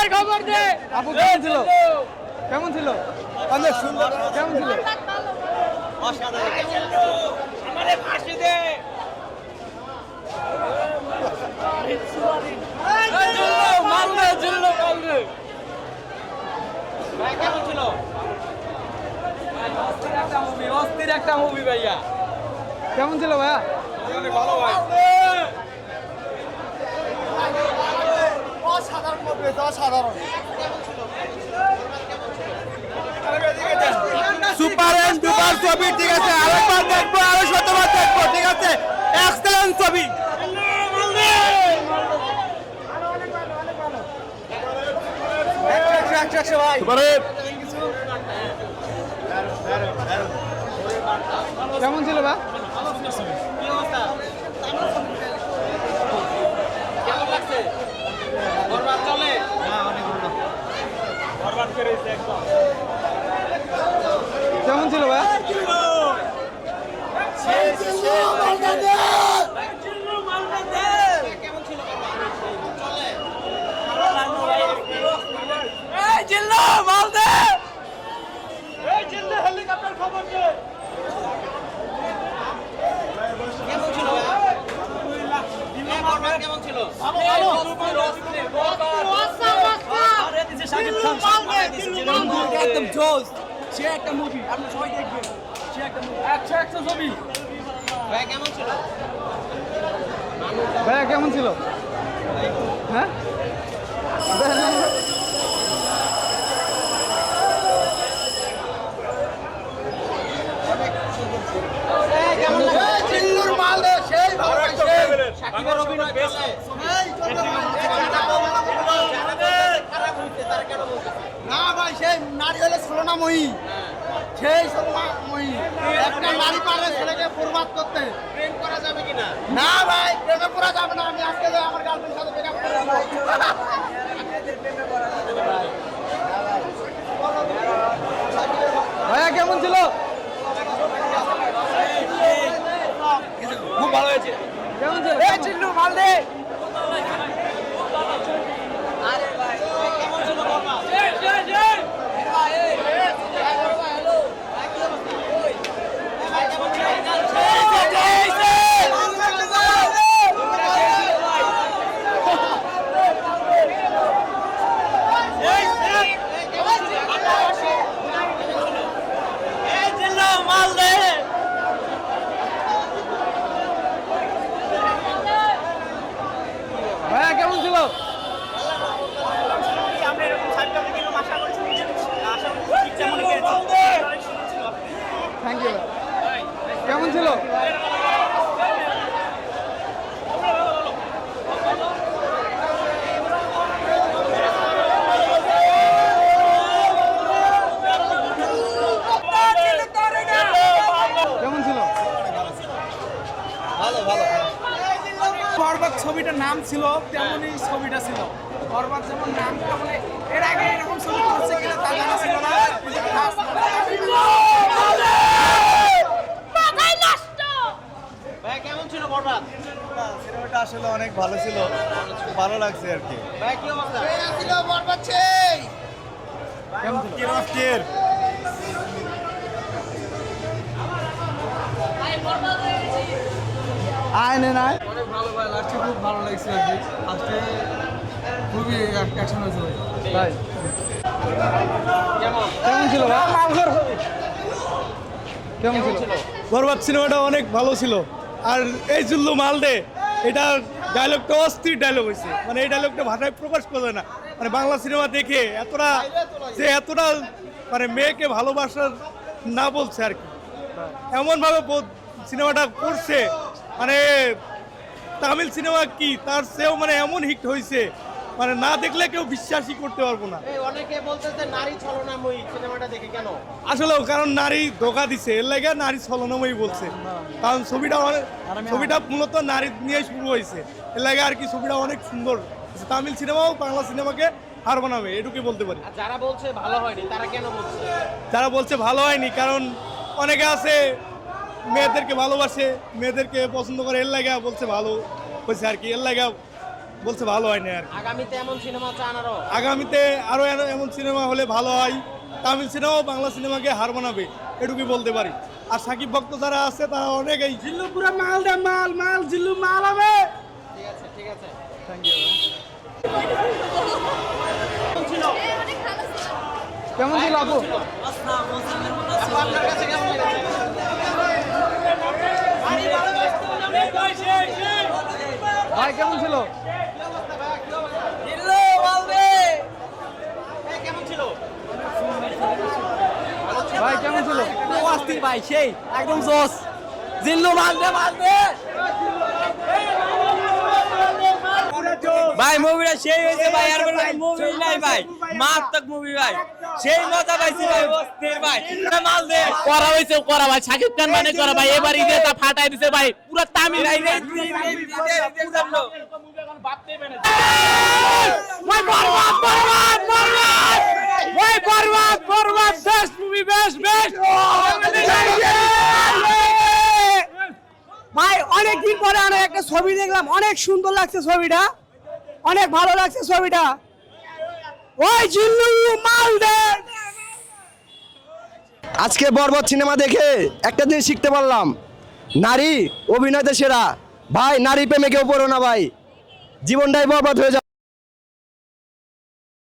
কাপের খবর দে আপু কেমন ছিল? কেমন ছিল? অনেক সুন্দর। কেমন ছিল? আমারে ফাঁসি দে। অস্থির একটা মুভি অস্থির একটা মুভি ভাইয়া। কেমন ছিল ভাইয়া? ভালো ভাই। অসাধারণ সুপার এন্ড ছবি ঠিক আছে? আরেকবার দেখব আরও শতবার দেখব ঠিক আছে? এক্সেলেন্ট ছবি। কেমন ছিল বা কি অবস্থা কেমন লাগছে বরবাদ চলে বরবাদ করে একদম কেমন ছিল ভাইয়া কেমন ছিল চলে এই জিল্লো মাল দে এই জিল্লো হেলিকপ্টার খবর দে কেমন ছিল ভাইয়া কেমন ছিল একদম জোস সে একটা মুভি আপনি সবাই দেখবেন সে একটা মুভি একশো একশো ছবি। ভাই কেমন ছিল? ভাইয়া কেমন ছিল? হ্যাঁ কেমন লাগছে চিল্লুর মাল দে সেই ভালো লাগছে সাকিবের অভিনয় চলে খারাপ হইছে তার কেন বলছে না ভাই সেই নারী হলে ছলনাময়ী সেই ছলনাময়ী একটা নারী পারে ছেলেকে বরবাদ করতে। প্রেম করা যাবে কিনা? না ভাই প্রেমে পুরা যাবে না। আমি আজকে আমার গার্লফ্রেন্ড সাথে ব্রেকআপ করে ভাইয়া কেমন ছিল? খুব ভালো হয়েছে। কেমন ছিল? চিল্লু মাল দে আরে ভাই কেমন ছিল বলবা মাল দে ভাইয়া কেমন ছিল আমরা এরকম সাতটা থেকে আশা করছি আশা ঠিক যেমন থ্যাংক ইউ কেমন ছিল? কেমন ছিল? বরবাদ ছবিটার নাম ছিল তেমনই ছবিটা ছিল। বরবাদ যেমন নাম তেমনই এর আগে এরকম ছবি করছে কিনা তা জানা ছিল না কিন্তু last ভাই কেমন ছিল বরবাদ সিনেমাটা? আসলে অনেক ভালো ছিল। ভালো লাগছে আর কি। ভাই কি অবস্থা? ছিল বরবাদ সেই কেমন ছিল? আয়নে নাই অনেক ভালো ভাই লাস্টে খুব ভালো লাগছে আর কি। লাস্টে খুবই অ্যাকশন হয়েছে ভাই। ভাই কেমন? কেমন ছিল ভাই? কেমন ছিল? বরবাদ সিনেমাটা অনেক ভালো ছিল। আর এই জুল্লু মালদে এটা ডায়লগটা অস্থির ডায়লগ হয়েছে মানে এই ডায়লগটা ভাষায় প্রকাশ করবে না। মানে বাংলা সিনেমা দেখে এতটা যে এতটা মানে মেয়েকে ভালোবাসার না বলছে আর কি। এমনভাবে সিনেমাটা করছে। মানে তামিল সিনেমা কি? তার সেও মানে এমন হিট হয়েছে মানে না দেখলে কেউ বিশ্বাসই করতে পারব না। অনেকে বলতেছে নারী ছলনাময়ী সিনেমাটা দেখে কেন? আসলে কারণ নারী ধোকা দিছে এর লাগে নারী ছলনাময়ী বলছে। কারণ ছবিটা অনেক ছবিটা মূলত নারী নিয়ে শুরু হয়েছে। এর লাগে আর কি ছবিটা অনেক সুন্দর। তামিল সিনেমাও বাংলা সিনেমাকে হার বানাবে এটুকুই বলতে পারি। যারা বলছে ভালো হয়নি তারা কেন বলছে? যারা বলছে ভালো হয়নি কারণ অনেকে আছে মেয়েদেরকে ভালোবাসে মেয়েদেরকে পছন্দ করে এর লাগা বলছে ভালো হয়েছে আর কি এর লাগা বলছে ভালো হয়নি আর আগামীতে এমন সিনেমা চান আরও আগামীতে আরও এমন সিনেমা হলে ভালো হয়। তামিল সিনেমাও বাংলা সিনেমাকে হার মানাবে এটুকুই বলতে পারি। আর সাকিব ভক্ত যারা আছে তারা অনেকেই জিল্লু পুরো মাল দে মাল মাল জিল্লু মাল হবে। ঠিক আছে ঠিক আছে। কেমন ছিল? আপু? ভাই কেমন ছিল? ভাই কেমন ছিল? ভাই সেই একদম জোস জিল্লু মালদে মালদে। ভাই মুভিটা সেই হয়েছে ভাই আর কোনো মুভি নাই ভাই মারাত্মক মুভি ভাই সেই মজা পাইছি ভাই অস্থির ভাই মাল দে করা হয়েছে করা ভাই সাকিব খান মানে করা ভাই এবার ঈদে তা ফাটাই দিছে ভাই পুরো তামিল ভাই বরবাদ বরবাদ বরবাদ ভাই Barbaad Barbaad best movie best best ভাই অনেক দিন পরে অনেক একটা ছবি দেখলাম অনেক সুন্দর লাগছে ছবিটা অনেক ভালো লাগছে ছবিটা। ওই জিল্লু মাল আজকে বরবর সিনেমা দেখে একটা জিনিস শিখতে পারলাম। নারী, অভিনয়তে সেরা। ভাই, নারী প্রেমে কেউ পড়ো না ভাই। জীবনটাই বরবাদ হয়ে যাবে।